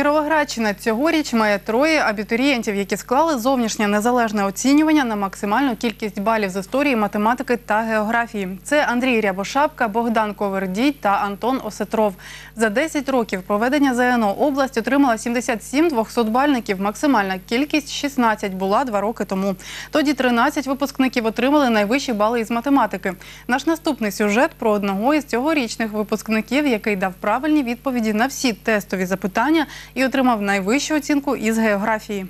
Кіровоградщина цьогоріч має троє абітурієнтів, які склали зовнішнє незалежне оцінювання на максимальну кількість балів з історії, математики та географії. Це Андрій Рябошапка, Богдан Ковердій та Антон Осетров. За 10 років проведення ЗНО область отримала 77 200-бальників. Максимальна кількість 16 була два роки тому. Тоді 13 випускників отримали найвищі бали із математики. Наш наступний сюжет про одного із цьогорічних випускників, який дав правильні відповіді на всі тестові запитання і отримав найвищу оцінку із географії.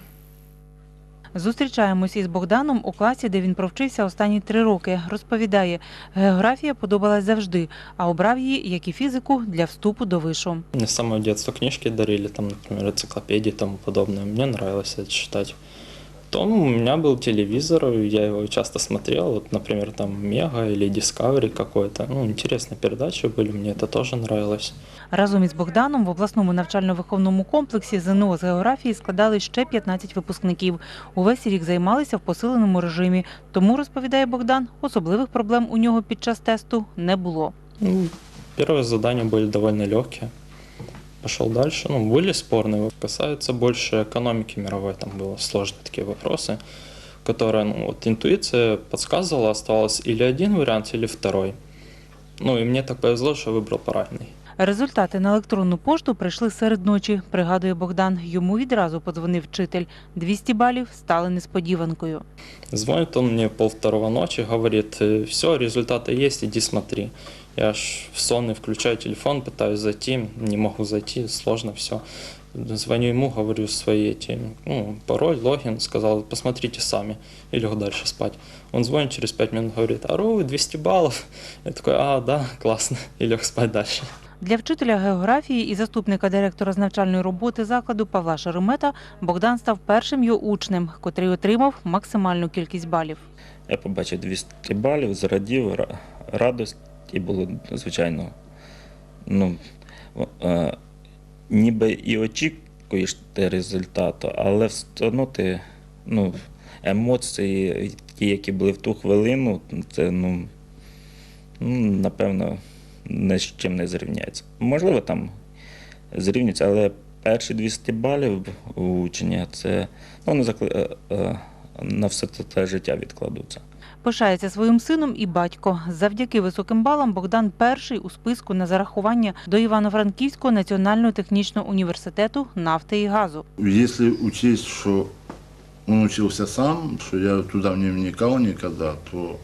Зустрічаємось із Богданом у класі, де він провчився останні три роки. Розповідає, географія подобалась завжди, а обрав її, як і фізику, для вступу до вишу. Мені саме самого детства книжки дарили, там, наприклад, енциклопедії тому подобне. Мені это читать. Потом у меня был телевизор, я его часто смотрел, вот, например, там Мега или Discovery какой-то. Ну, интересные передачи были, мне это тоже нравилось. Разом із Богданом в обласному навчально-виховному комплексі ЗНО з географії складали ще 15 випускників. Увесь рік займалися в посиленому режимі. Тому, розповідає Богдан, особливих проблем у нього під час тесту не було. Ну, первые задания были довольно легкие. Пошел дальше. Ну, были спорные. Касается больше экономики мировой, там было сложные такие вопросы, которые, ну, вот интуиция подсказывала, оставалось или один вариант, или второй. Ну, и мне так повезло, что выбрал правильный. Результати на електронну пошту прийшли серед ночі, пригадує Богдан. Йому відразу подзвонив вчитель. 200 балів стали несподіванкою. Звонит он мне полвторого ночи, говорит, все, результаты есть, иди смотри. Я ж в сонный включаю телефон, пытаюсь зайти, не могу зайти, сложно все. Звоню ему, говорю свои эти, ну, пароль, логин, сказал, посмотрите сами, и лег дальше спать. Он звонит через 5 минут, говорит, ару, 200 баллов. Я такой, а, да, классно, и лег спать дальше. Для вчителя географії і заступника директора з навчальної роботи закладу Павла Шеремета Богдан став першим його учнем, котрий отримав максимальну кількість балів. Я побачив 200 балів, зрадів, ра- радості було, звичайно. Ну, е, ніби і очікуєш те результату, але все одно ти, ну, емоції, ті, які були в ту хвилину, це, ну, ну напевно, ні з чим не зрівняється. Можливо, там зрівняться, але перші 200 балів у учня це ну, вони закли- е, е, на все це те життя відкладуться. Пишається своїм сином і батько. Завдяки високим балам Богдан перший у списку на зарахування до Івано-Франківського національного технічного університету нафти і газу. Если учесть, что он учился сам, что я туда не вникал никогда, то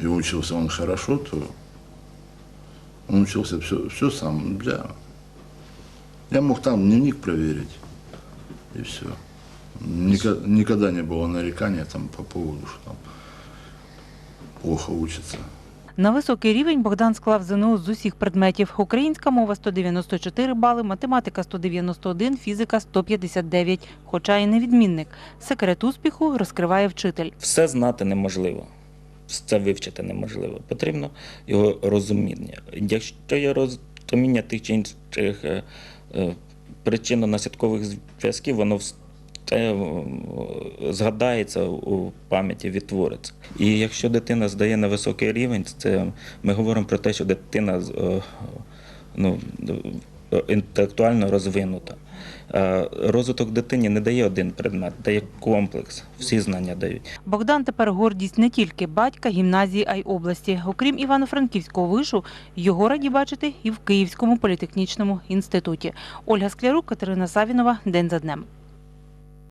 и учился он хорошо, то он учился все, все сам. Я, я мог там дневник проверить, и все. Никогда, никогда не было нарекания там по поводу, что там плохо учится. На високий рівень Богдан склав ЗНО з усіх предметів. Українська мова 194 бали, математика 191, фізика 159, хоча і невідмінник. Секрет успіху розкриває вчитель. Все знати неможливо, все вивчити неможливо. Потрібно його розуміння. Якщо є розуміння тих чи інших е, е, причинно-наслідкових зв'язків, воно вс- це е, згадається у пам'яті, відтвориться. І якщо дитина здає на високий рівень, це ми говоримо про те, що дитина е, ну, е, інтелектуально розвинута. Е, Розвиток дитині не дає один предмет, дає комплекс, всі знання дають. Богдан тепер гордість не тільки батька, гімназії, а й області. Окрім Івано-Франківського вишу, його раді бачити і в Київському політехнічному інституті. Ольга Склярук, Катерина Савінова. День за днем.